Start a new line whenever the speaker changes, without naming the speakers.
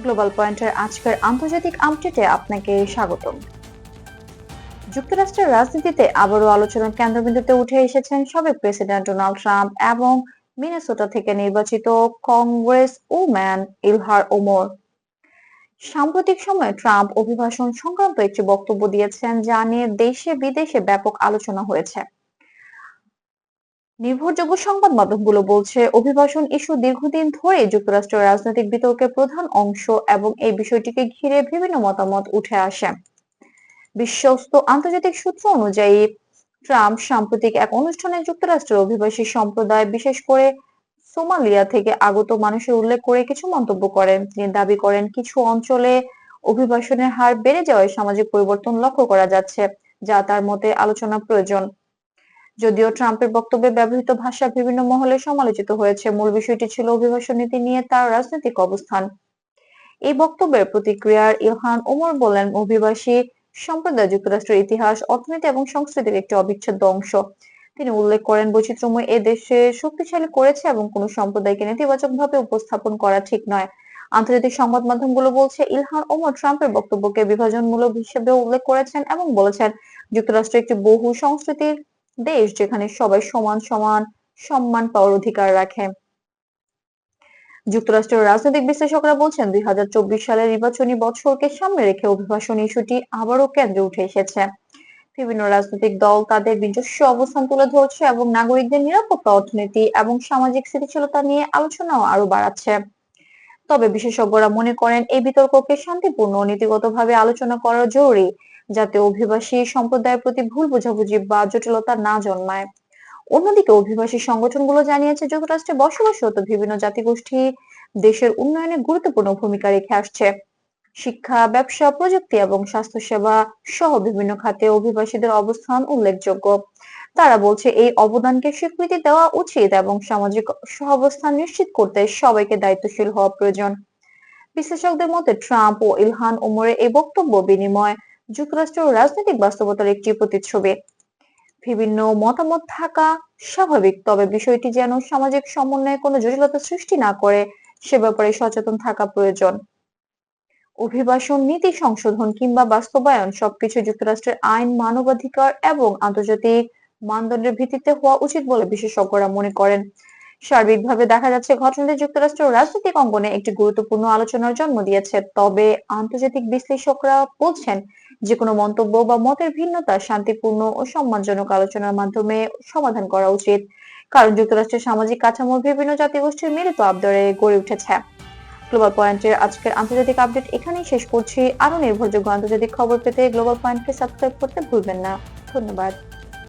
Global পয়েন্টের আজকের আন্তর্জাতিক আপডেটে আপনাকে স্বাগতম। যুক্তরাষ্ট্রের রাজনীতিতে আবারও আলোচনার কেন্দ্রবিন্দুতে উঠে এসেছেন সাবেক প্রেসিডেন্ট ডোনাল্ড ট্রাম্প এবং মিনেসোটা থেকে নির্বাচিত কংগ্রেস ওম্যান ইলহার ওমর। সাম্প্রতিক সময়ে ট্রাম্প অভিভাষণ সংক্রান্ত একটি বক্তব্য দিয়েছেন যা নিয়ে দেশে বিদেশে ব্যাপক আলোচনা হয়েছে। নির্ভরযোগ্য সংবাদ মাধ্যমগুলো বলছে, অভিবাসন ইস্যু দীর্ঘদিন ধরে যুক্তরাষ্ট্রের রাজনৈতিক বিতর্কের প্রধান অংশ এবং এই বিষয়টিকে ঘিরে বিভিন্ন মতামত উঠে আসে। বিশ্বস্ত আন্তর্জাতিক সূত্র অনুযায়ী, ট্রাম্প সাম্প্রতিক এক অনুষ্ঠানে যুক্তরাষ্ট্রের অভিবাসী সম্প্রদায়, বিশেষ করে সোমালিয়া থেকে আগত মানুষের উল্লেখ করে কিছু মন্তব্য করেন। তিনি দাবি করেন, কিছু অঞ্চলে অভিবাসনের হার বেড়ে যাওয়ায় সামাজিক পরিবর্তন লক্ষ্য করা যাচ্ছে, যা তার মতে আলোচনা প্রয়োজন। যদিও ট্রাম্পের বক্তব্যে ব্যবহৃত ভাষা বিভিন্ন মহলে সমালোচিত হয়েছে, মূল বিষয়টি ছিল অভিবাসন নীতি নিয়ে তার রাজনৈতিক অবস্থান। এই বক্তব্যের প্রতিক্রিয়ার ইলহান ওমর বলেন, অভিবাসী সম্প্রদায় যুক্তরাষ্ট্রের ইতিহাস, অর্থনীতি এবং সংস্কৃতির একটি অবিচ্ছেদ্য অংশ। তিনি উল্লেখ করেন, বৈচিত্র্যময় এ দেশে শক্তিশালী করেছে এবং কোন সম্প্রদায়কে নেতিবাচকভাবে উপস্থাপন করা ঠিক নয়। আন্তর্জাতিক সংবাদ মাধ্যমগুলো বলছে ইলহান ওমর ট্রাম্পের বক্তব্যকে বিভাজনমূলক হিসেবে উল্লেখ করেছেন এবং বলেছেন, যুক্তরাষ্ট্র একটি বহু সংস্কৃতির দেশ যেখানে সবাই সমান সমান সম্মান পাওয়ার অধিকার রাখে। যুক্তরাষ্ট্রের রাজনৈতিক বিশ্লেষকরা বলছেন, দুই সালের নির্বাচনী বছরকে সামনে রেখে অভিবাসন ইস্যুটি আবারও কেন্দ্রে উঠে এসেছে। বিভিন্ন রাজনৈতিক দল তাদের নিজস্ব অবস্থান তুলে ধরছে এবং নাগরিকদের নিরাপত্তা, অর্থনীতি এবং সামাজিক স্থিতিশীলতা নিয়ে আলোচনাও আরও বাড়াচ্ছে। তবে বিশেষজ্ঞরা মনে করেন, এই বিতর্ককে শান্তিপূর্ণ নীতিগতভাবে আলোচনা করা জরুরি। যাতে অভিবাসী সম্প্রদায়ের প্রতি ভুল বোঝাবুঝি বা জটিলতা না জন্মায়। অন্যদিকে অভিবাসী সংগঠনগুলো জানিয়েছে, যুক্তরাষ্ট্রে বসবাসরত বিভিন্ন জাতিগোষ্ঠী দেশের উন্নয়নে গুরুত্বপূর্ণ ভূমিকা রেখে আসছে। শিক্ষা, ব্যবসা, প্রযুক্তি এবং স্বাস্থ্যসেবা সহ বিভিন্ন খাতে অভিবাসীদের অবস্থান উল্লেখযোগ্য। তারা বলছে, এই অবদানকে স্বীকৃতি দেওয়া উচিত এবং সামাজিক সহাবস্থান নিশ্চিত করতে সবাইকে দায়িত্বশীল হওয়া প্রয়োজন। বিশ্লেষকদের মতে, ট্রাম্প ও ইলহান ওমরের এই বক্তব্য বিনিময় যুক্তরাষ্ট্রের রাজনৈতিক বাস্তবতার একটি প্রতিচ্ছবি। বিভিন্ন মতামত থাকা স্বাভাবিক, তবে বিষয়টি যেন সামাজিক সমন্বয়ে কোনো জটিলতা সৃষ্টি না করে, সে ব্যাপারে সচেতন থাকা প্রয়োজন। অভিবাসন নীতি সংশোধন কিংবা বাস্তবায়ন সবকিছু যুক্তরাষ্ট্রের আইন, মানবাধিকার এবং আন্তর্জাতিক মানদণ্ডের ভিত্তিতে হওয়া উচিত বলে বিশেষজ্ঞরা মনে করেন। সার্বিকভাবে দেখা যাচ্ছে ঘটনাটি যুক্তরাষ্ট্রের রাজনৈতিক অঙ্গনে একটি গুরুত্বপূর্ণ আলোচনার জন্ম দিয়েছে, তবে আন্তর্জাতিক বিশ্লেষকরা বলছেন যে কোনো মন্তব্য বা মতের ভিন্নতা শান্তিপূর্ণ ও সম্মানজনক আলোচনার মাধ্যমে সমাধান করা উচিত। কারণ যুক্তরাষ্ট্রের সামাজিক কাঠামো বিভিন্ন জাতিগোষ্ঠীর মিলিত আবদারে গড়ে উঠেছে। গ্লোবাল পয়েন্টের আজকের আন্তর্জাতিক আপডেট এখানেই শেষ করছি। আরও নির্ভরযোগ্য আন্তর্জাতিক খবর পেতে গ্লোবাল পয়েন্টকে সাবস্ক্রাইব করতে ভুলবেন না। ধন্যবাদ।